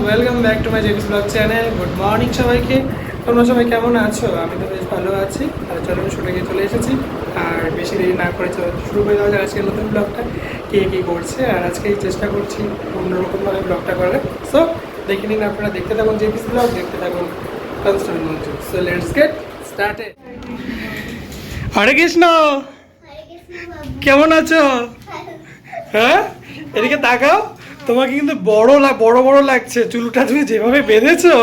Welcome back to my জেবিস blog channel good morning সবাইকে তোমরা সবাই কেমন আছো আমি তো বেশ ভালো আছি আর চলো শুটে গিয়ে চলে এসেছি আর বেশি দেরি না করে চলো শুরু করে দেওয়া যাক আজকের নতুন ব্লগটা কে কী করছে আর আজকে চেষ্টা করছি অন্যরকমভাবে ব্লগটা করার। সো দেখে নিন আপনারা দেখতে থাকুন জেবিস ব্লগ দেখতে থাকুন constant Manju so let's get started Hare Krishna! কেমন আছো? হ্যাঁ? এদিকে তাকাও। তোমাকে কিন্তু বড় বড় বড় লাগছে। চুলটা তুমি যেভাবে বেঁধেছো।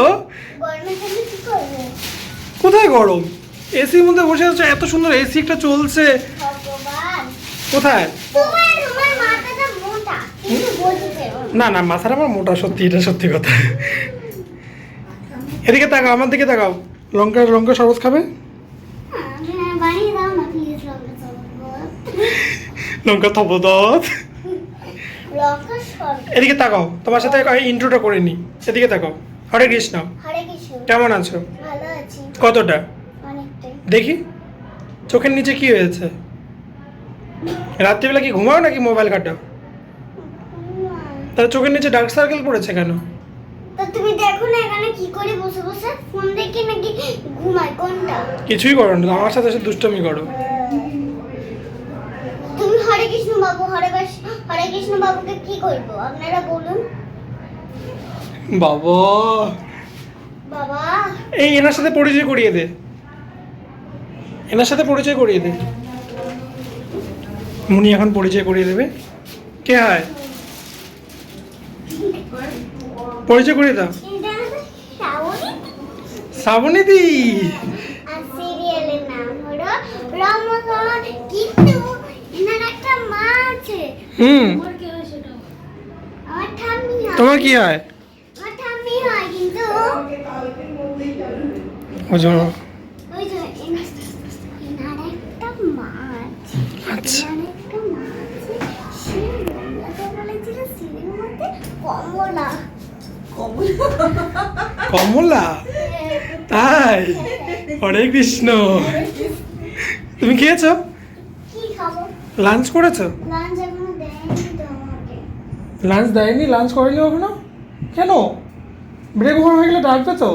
কোথায় গরম? এসির মধ্যে বসে আছো এত সুন্দর এসি একটা চলছে। কোথায় তোমার তোমার মাথাটা মোটা কিন্তু বলতে না না মাথাটা আমার মোটা সত্যি এটা সত্যি কথা। এদিকে তাকাও আমার দিকে তাকাও। লঙ্কা লঙ্কা শরবত খাবে? লঙ্কা সরবত এদিকে তাকাও তোমার সাথে ইন্ট্রোটা করে নি। এদিকে তাকাও। হরে কৃষ্ণ। কেমন আছো? কতটা? দেখি। চোখের নিচে কি হয়েছে? রাত্রিবেলা কি ঘুমাও নাকি মোবাইল কাটাও তাহলে চোখের নিচে ডার্ক সার্কেল পড়েছে কেন? তো তুমি দেখো না এখানে কি করে বসে বসে ফোন দেখে নাকি ঘুমায় কোনটা? কিছুই করো না আমার সাথে এসে দুষ্টমি করো। তুমি হরে কৃষ্ণ বাবু হরে হরে কৃষ্ণ বাবুকে কি করব? আপনারা বলুন। বাবা! বাবা! এই এনার সাথে পরিচয় করিয়ে দে। এনার সাথে পরিচয় করিয়ে দে। মুনি এখন পরিচয় করিয়ে দেবে। কে হয় পরিচয় করিয়ে দাও এটা আমাদের শ্রাবণী শ্রাবণী দি আর সিরিয়ালের নাম হলো রমজান কিন্তু এনার করে দাও। শ্রাবণীদি হুম। তোমার কি হয়? আমার ঠাম্মি হয় কিন্তু ওজন ওই যে এনার এনার একটা মা আছে আচ্ছা এনার একটা মা আছে সে মোল্লাকে বলেছিল সিঁড়ির মধ্যে কমলা কমলা? তাই? হরে কৃষ্ণ। তুমি খেয়েছো? লাঞ্চ করেছ? লাঞ্চ দেয়নি লাঞ্চ করেনি এখনও কেন? ব্রেক ওভার হয়ে গেলে ডাকবে তো।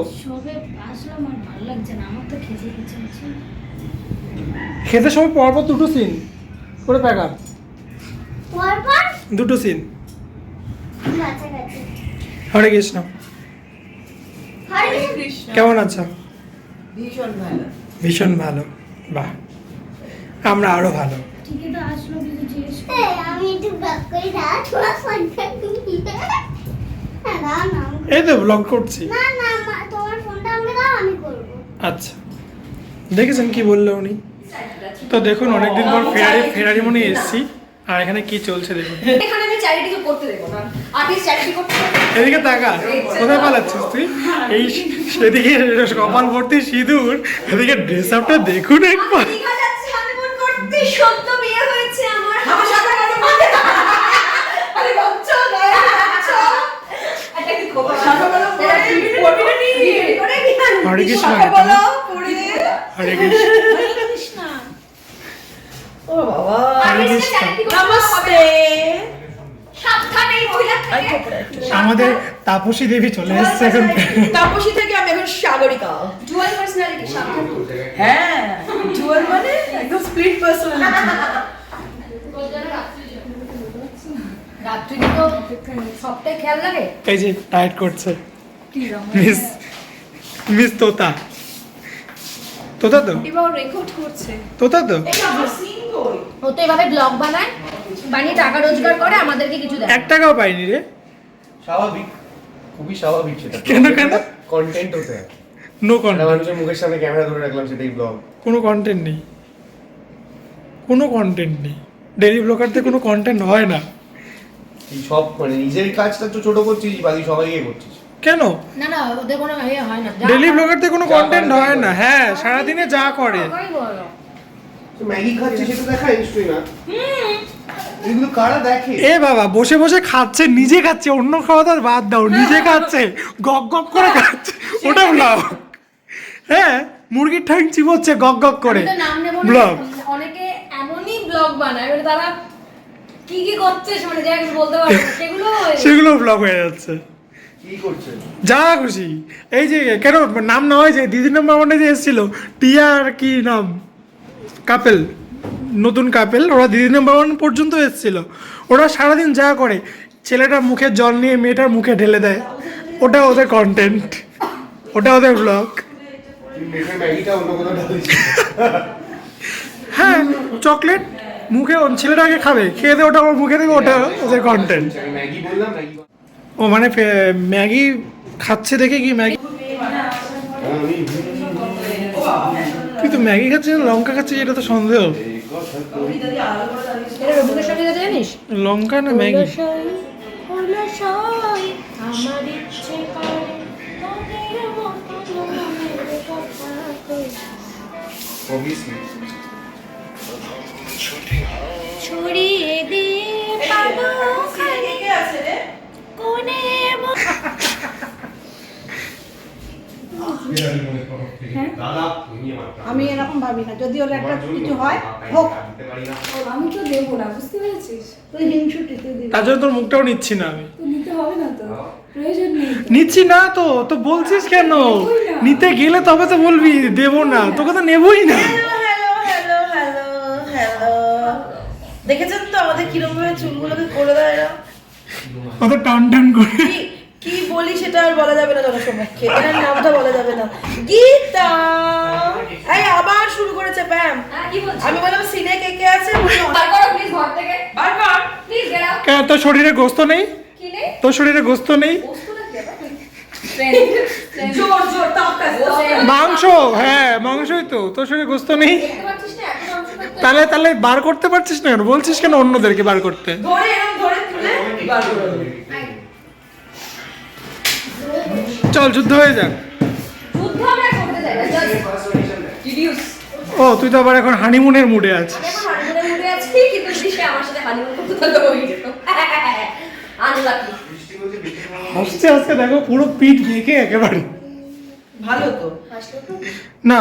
খেতে সময় পরপর দুটো সিন। করে প্যাক আপ দুটো সিন। হরে কৃষ্ণ। কেমন আছো? ভীষণ ভালো। ভীষণ ভালো। বাহ। আমরা আরও ভালো। ঠিকই তো আসলো কিছু জিজ্ঞেস এই, আমি একটু ব্লগ করি দাও তোমার ফোনটা হ্যাঁ আমাকে- এই তো ব্লগ করছি। না না মা- তোমার ফোনটা আমাকে দাও আমি করব। আচ্ছা। দেখেছেন কি বলল উনি? তো দেখুন অনেকদিন পর ফেরারি ফেরারি মনে এসেছি। আর এখানে কি চলছে দেখুন। এখানে আমি চ্যারিটি করতে দেবো না। আর্টিস্ট চ্যারিটি করতে। এদিকে তাকা কোথায় পালাচ্ছিস তুই? এই সেদিকে কপাল ভর্তি সিঁদুর এদিকে ড্রেস আপটা দেখুন একবার। বিয়ে হয়েছে আমার। হরে কৃষ্ণ, হরে কৃষ্ণ। ও বাবা। নমস্তে সাবধানে এই মহিলা থেকে আমাদের তাপসী দেবী চলে এসেছে এখন। তাপসী থেকে আমি এখন সাগরিকা। ডুয়াল পার্সোনালিটি হ্যাঁ জুয়াল মানে একদম স্প্লিট পার্সোনালিটি এই যে টাইট করছে। মিস মিস তোতা। তোতা তো? এবার রেকর্ড করছে। তোতা তো? ও তো এভাবে ব্লগ বানায়? বানিয়ে টাকা রোজগার করে আমাদেরকে কিছু দেয় এক টাকাও পাইনি রে। স্বাভাবিক খুবই স্বাভাবিক সেটা। কেন, কেন? কন্টেন্ট হতে হয়। নো কন্টেন্ট মানুষের মুখের সামনে ক্যামেরা ধরে রাখলাম সেটাই ব্লগ কোনো কন্টেন্ট নেই। কোনো কন্টেন্ট নেই। ডেলি ব্লগারতে কোনো কন্টেন্ট হয় না। সব মানে নিজের কাজটা তো ছোট করছিস বাকি সবাইকে করছিস। কেন? না না ওদের কোনো ইয়ে হয় না। যা ডেলি ব্লগারতে কোনো কন্টেন্ট করে হয় না। হ্যাঁ সারাদিনে যা করে। ম্যাগি খাচ্ছিস সেটা দেখায় নিশ্চয়ই না। এগুলো কারা দেখে? এ বাবা বসে বসে খাচ্ছে নিজে খাচ্ছে অন্য খাওয়া দাওয়া বাদ দাও নিজে খাচ্ছে গক গক করে খাচ্ছে ওটা ব্লগ হ্যাঁ মুরগির ঠ্যাং চিবোচ্ছে গক গক করে। ব্লগ অনেকে এমনই ব্লগ বানায় তারা কি কি করছে মানে যা বলতে পারব সেগুলো সেগুলো ব্লগ হয়ে যাচ্ছে। যা খুশি। এই যে কেন নাম না হয় যে দিদি নাম্বার ওয়ানে যে এসেছিল। টিয়া আর কি নাম? কাপেল, নতুন কাপেল, ওরা দিদি নাম্বার ওয়ান পর্যন্ত এসেছিল। ওরা সারাদিন যা করে ছেলেটার মুখে জল নিয়ে মেয়েটার মুখে ঢেলে দেয়। ওটা ওদের কন্টেন্ট ওটা ওদের ব্লগ হ্যাঁ চকলেট মুখে ও আগে খাবে, খেয়ে দিয়ে ওটা ওর মুখে দেবে, ওটা ওদের কন্টেন্ট ও মানে ম্যাগি খাচ্ছে দেখে কি ম্যাগি? আমি তুই তো ম্যাগি খাচ্ছিস না লঙ্কা খাচ্ছিস এটা তো সন্দেহ। এই এটা রবীন্দ্র সংগীত আছে জানিস? লঙ্কা না ম্যাগি? আমার ইচ্ছে করে তোদের মতো মনের কথা কই। Obviously. ছড়িয়ে দিয়ে পালো খালি কে আছে রে কোণে ম- দাদা তুমি আমার প্রাণ। আমি এরকম ভাবি না। যদি ওর একটা কিছু হয় হোক। আমি তো দেবো না বুঝতে পেরেছিস? তুই হিংসুটি তুই দিবি। তার জন্য তোর মুখটাও নিচ্ছি না আমি। তো নিতে হবে না তো। প্রয়োজন নেই নিচ্ছি না তো তো বলছিস কেন? নিতে গেলে তবে তো বলবি দেবো না। তোকে তো নেবই না। হ্যালো হ্যালো হ্যালো হ্যালো দেখেছেন তো আমাদের কীরকম ভাবে চুলগুলোকে করে দেয় এরা? কত টান টান করে। কি কি বলি সেটা আর বলা যাবে না জনসমক্ষে। নামটা না গীতা। এই আবার শুরু করেছে প্যাম হ্যাঁ, আমি বললাম সিনে কে কে আছে? বার করো প্লিজ ঘর থেকে। বার কর। প্লিজ গেট আউট কেন তোর শরীরে গোস্ত নেই? কি নেই? তোর শরীরে গোস্ত নেই? মাংস হ্যাঁ মাংসই তো। তোর শরীরে গোস্ত নেই? তাহলে তাহলে বার করতে পারছিস না কেন? বলছিস কেন অন্যদেরকে বার করতে? ধরে এরকম ধরে তুলে। বার করে দেবে। চল যুদ্ধ হয়ে যাক। ও তুই তো আবার এখন হানিমুনের মুডে আছিস। হাসতে হাসতে দেখো পুরো পিঠ বেঁকে একেবারে। ভালো তো। না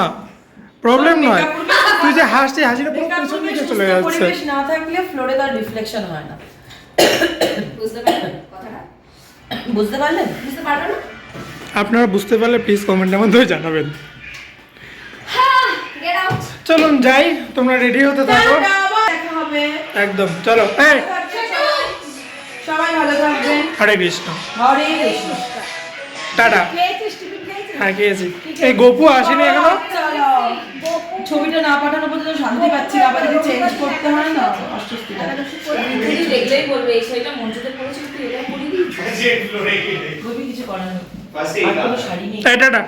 প্রবলেম নয়। তুই যে হাসছিস হাসিটা পুরো পেছন দিকে চলে যাচ্ছে। পরিবেশ না থাকলে ফ্লোরে তার রিফ্লেকশন হয় না। বুঝতে পারলেন কথাটা? বুঝতে পারলেন বুঝতে পারল আপনারা বুঝতে পারলে প্লিজ কমেন্টের মাধ্যমে জানাবেন। চলুন যাই তোমরা রেডি হতে থাকো। একদম চলো এই। সবাই ভালো থাকবেন। হরে কৃষ্ণ। হরে কৃষ্ণ। টাটা। হ্যাঁ খেয়েছি। এই গোপু আসেনি এখনও? চলো। ছবিটা না পাঠানো পর্যন্ত শান্তি পাচ্ছি না, আবার চেঞ্জ করতে হয় না। অস্বস্তি লাগে। দেখলেই বলবে এই শাড়িটা মঞ্চতে পড়েছিস তুই এটা পরি খুবই কিছু করার নেই। টাটা।